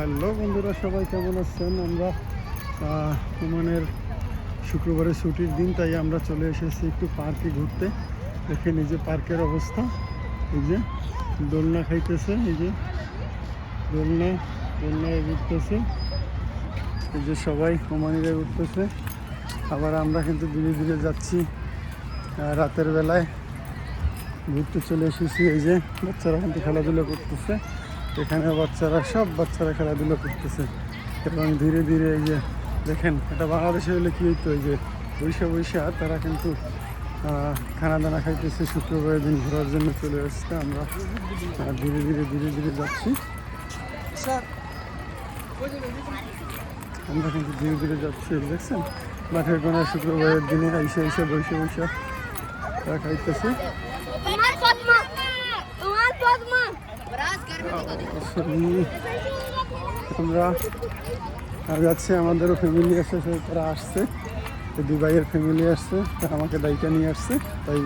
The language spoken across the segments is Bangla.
হ্যালো বন্ধুরা, সবাই কেমন আছেন? আমরা ওমানের শুক্রবারের ছুটির দিন, তাই আমরা চলে এসেছি একটু পার্কে ঘুরতে। দেখেন এই যে পার্কের অবস্থা। এই যে দোলনা খাইতেছে, এই যে দোলনা দোলনায় ঘুরতেছে। এই যে সবাই ওমানিরা উঠতেছে আবার আমরা কিন্তু ধীরে ধীরে যাচ্ছি রাতের বেলায়। ঘুরতে চলে এসেছি, এই যে বাচ্চারা কিন্তু খেলাধুলা করতেছে। এখানে বাচ্চারা সব বাচ্চারা খেলাধুলো করতেছে। এবং ধীরে ধীরে এই যে দেখেন এটা বাংলাদেশে হলে কী হইতো? এই যে বৈশা বৈশা তারা কিন্তু খানা দানা খাইতেছে শুক্রবারের দিন ঘোরার জন্য চলে আসছে আমরা। ধীরে ধীরে ধীরে ধীরে যাচ্ছি। আমরা কিন্তু ধীরে ধীরে যাচ্ছি দেখছেন? মাঠের কোনায় শুক্রবারের দিনে আইসা আইসা বৈশা বৈশা তারা খাইতেছে। আমরা যাচ্ছি, আমাদেরও ফ্যামিলি আসছে সে তারা আসছে। দুবাইয়ের ফ্যামিলি আসছে আমাকে দায়িত্ব নিয়ে আসছে। তাই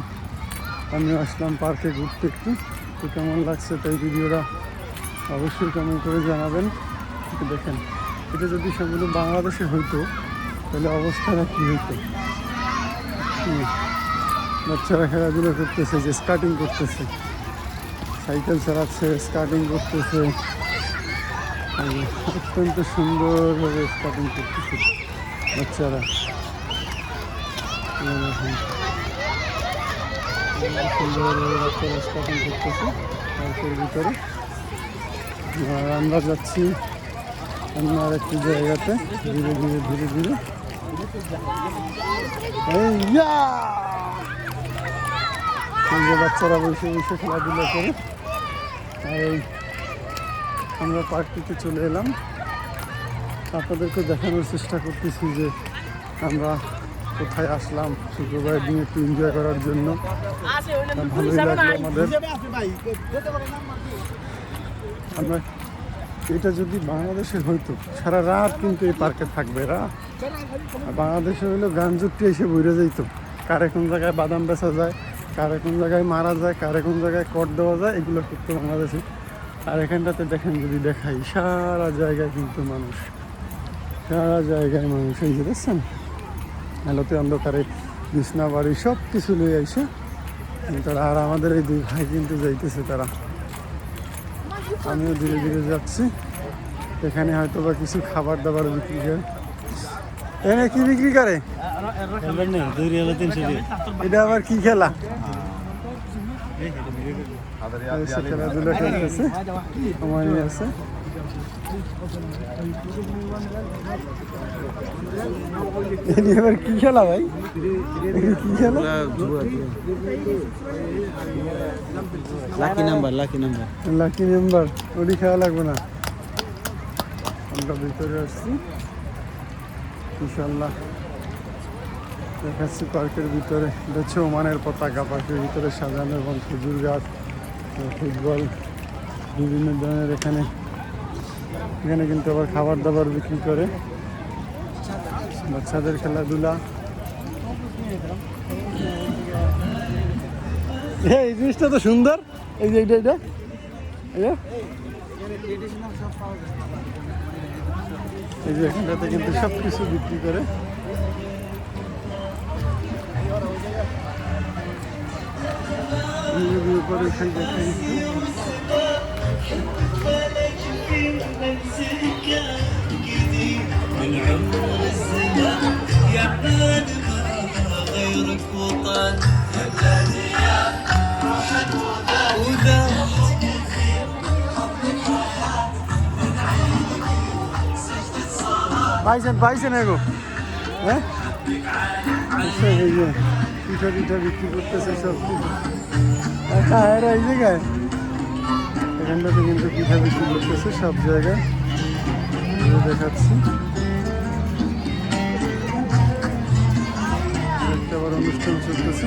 আমিও আসলাম পার্কে ঘুরতে একটু। তো কেমন লাগছে তাই ভিডিওটা অবশ্যই কেমন করে জানাবেন। একটু দেখেন, এটা যদি সেগুলো বাংলাদেশে হইতো, তাহলে অবস্থাটা কী হইতো। বাচ্চারা খেলাধুলো করতেছে, যে স্কাটিং করতেছে। সাইকেল চালাচ্ছে স্কাটিং করতেছে। অত্যন্ত সুন্দরভাবে স্কাটিং করতেছে বাচ্চারা। করতেছে ভিতরে। আর আমরা যাচ্ছি অন্য আর একটি জায়গাতে, ধীরে ধীরে ধীরে ধীরে। বাচ্চারা বসে বসে খেলাধুলা করে। আর এই আমরা পার্কটিতে চলে এলাম। আপনাদেরকে দেখানোর চেষ্টা করতেছি যে আমরা কোথায় আসলাম শুক্রবার দিন একটু এনজয় করার জন্য। ভালোই লাগল আমাদের। আমরা এটা যদি বাংলাদেশে হইতো সারা রাত কিন্তু এই পার্কে থাকবে এরা বাংলাদেশে হইল গান যুক্তি এসে বইরে যাইতো। কারে কোন জায়গায় বাদাম বেচা যায় কারে কোন জায়গায় মারা যায়, কারে কোন জায়গায় কট দেওয়া যায়, এগুলো করতো বাংলাদেশে। আর এখানটাতে দেখেন যদি দেখাই, সারা জায়গায় কিন্তু মানুষ। সারা জায়গায় মানুষ। এই যে দেখছেন? আলোতে অন্ধকারে, বিছনা, বাড়ি সব কিছু লয়ে আইসে। তারা আর আমাদের এই দুই ভাই কিন্তু যাইতেছে তারা। আমিও ধীরে ধীরে যাচ্ছি। এখানে হয়তো বা কিছু খাবার দাবার বিক্রি করে এনে কি বিক্রি করে? এটা আবার কি খেলা? এসে খেলাধুলা খেলতেছে আমার আছে। কি খেলা ভাই? কি খেলা? Lucky number lucky number lucky member ওটি খেলা লাগবে না। আমরা ভিতরে আসছি। ইনশাল্লাহ দেখাচ্ছি পার্কের ভিতরে। হচ্ছে ওমানের পতাকা, পার্কের ভিতরে সাজানো এবং খেজুর গাছ, ফুটবল, বিভিন্ন ধরনের এখানে। এখানে কিন্তু আবার খাবার দাবার বিক্রি করে। বাচ্চাদের খেলাধুলা। এই জিনিসটা তো সুন্দর। এই যে এটা এটা এই যে এই যে এখানটাতে কিন্তু সব কিছু বিক্রি করে এই যে উপরে এখানে দেখা যাচ্ছে। من عمر الزمان يا بلاد ما غيرك وطن পাইছেন পাইছেন এগো হ্যাঁ? আচ্ছা, পিঠা পিঠা বিক্রি করতেছে সব এখানটাতে কিন্তু পিঠা বিক্রি করতেছে সব জায়গায়। দেখাচ্ছি। একটা অনুষ্ঠান চলতেছে।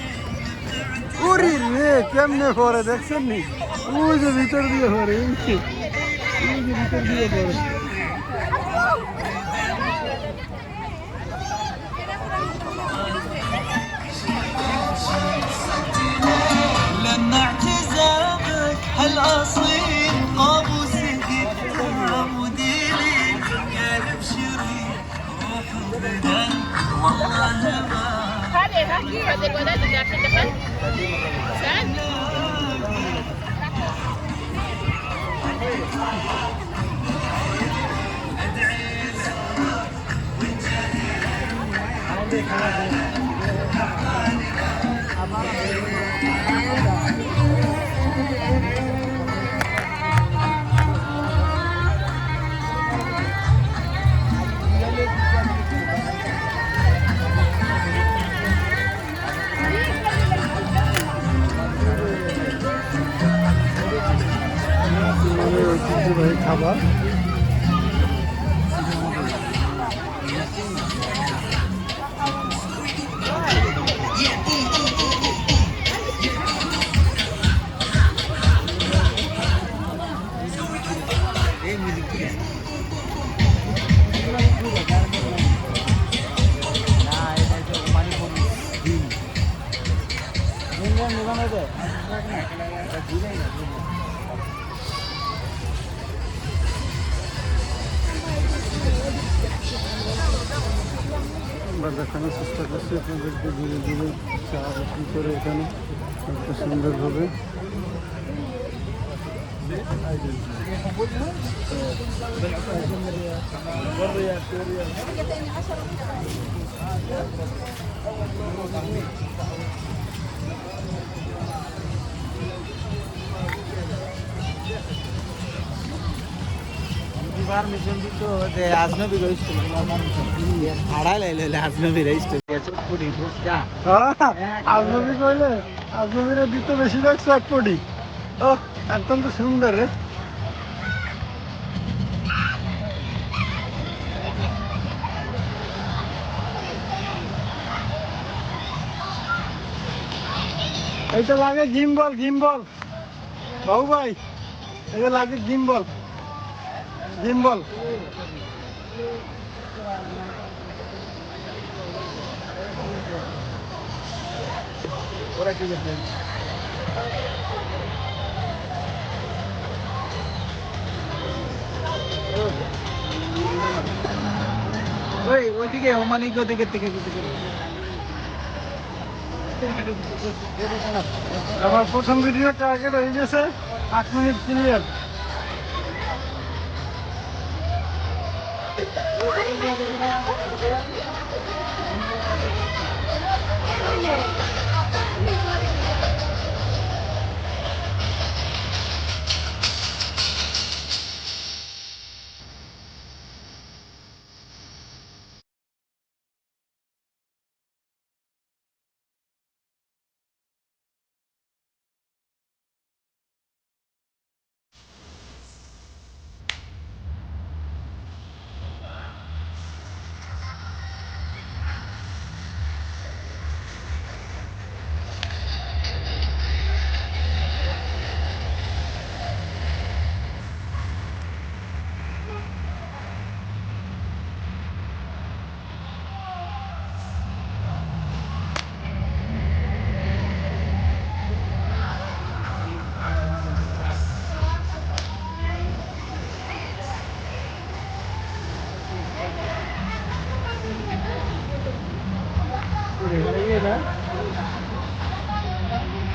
এনজয় করতেছে উরি রে কেমনে পরে দেখছেন নি ওই যে ভিতর দিয়ে পরে ওই যে ওই যে ভিতর দিয়ে পরে لما اعتزامك هالاصيل قابوس قدام وديلي يا البشري روح وبدن والله Fazer guarda de graça, tá? Sabe? আমরা দেখানোর চেষ্টা করছি আপনাদেরকে ধীরে ধীরে চা বিক্রি করে এখানে একটা সুন্দরভাবে পারমিশন দিত যে আজনবী রইছিল ভাড়া লাইলে আজনবী রইছিল পুরি যা আজনবী কইলে আজনবীরা দিত বেশিরভাগ চটপটি ও একদম তো সুন্দর রে। এইটা লাগে গিম্বল গিম্বল। বাবু ভাই এটা লাগে গিম্বল। গিম্বল ওরা ওইদিকে, ওমানিক ওদিকে থেকে আমার প্রথম ভিডিও টার্গেট হয়ে গেছে, আট মিনিট ক্লিয়ার Thank you.